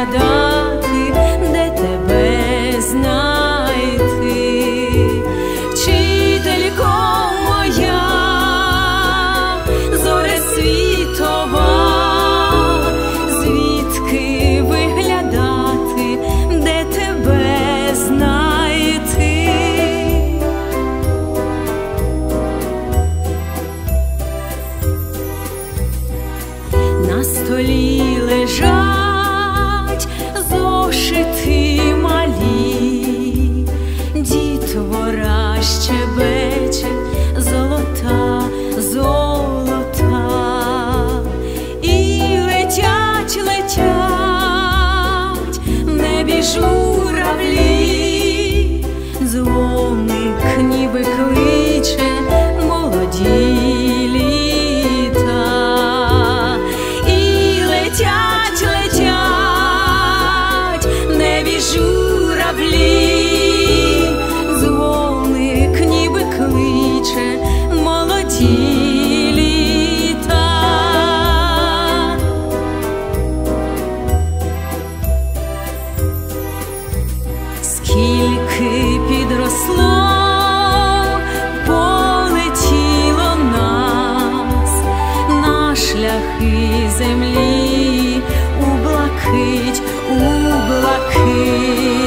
adoro. кличе молоді літа і летять, летять, небі журавлі, дзвоник ніби кличе молоді. Скільки підросло землі у блакить, у блакить.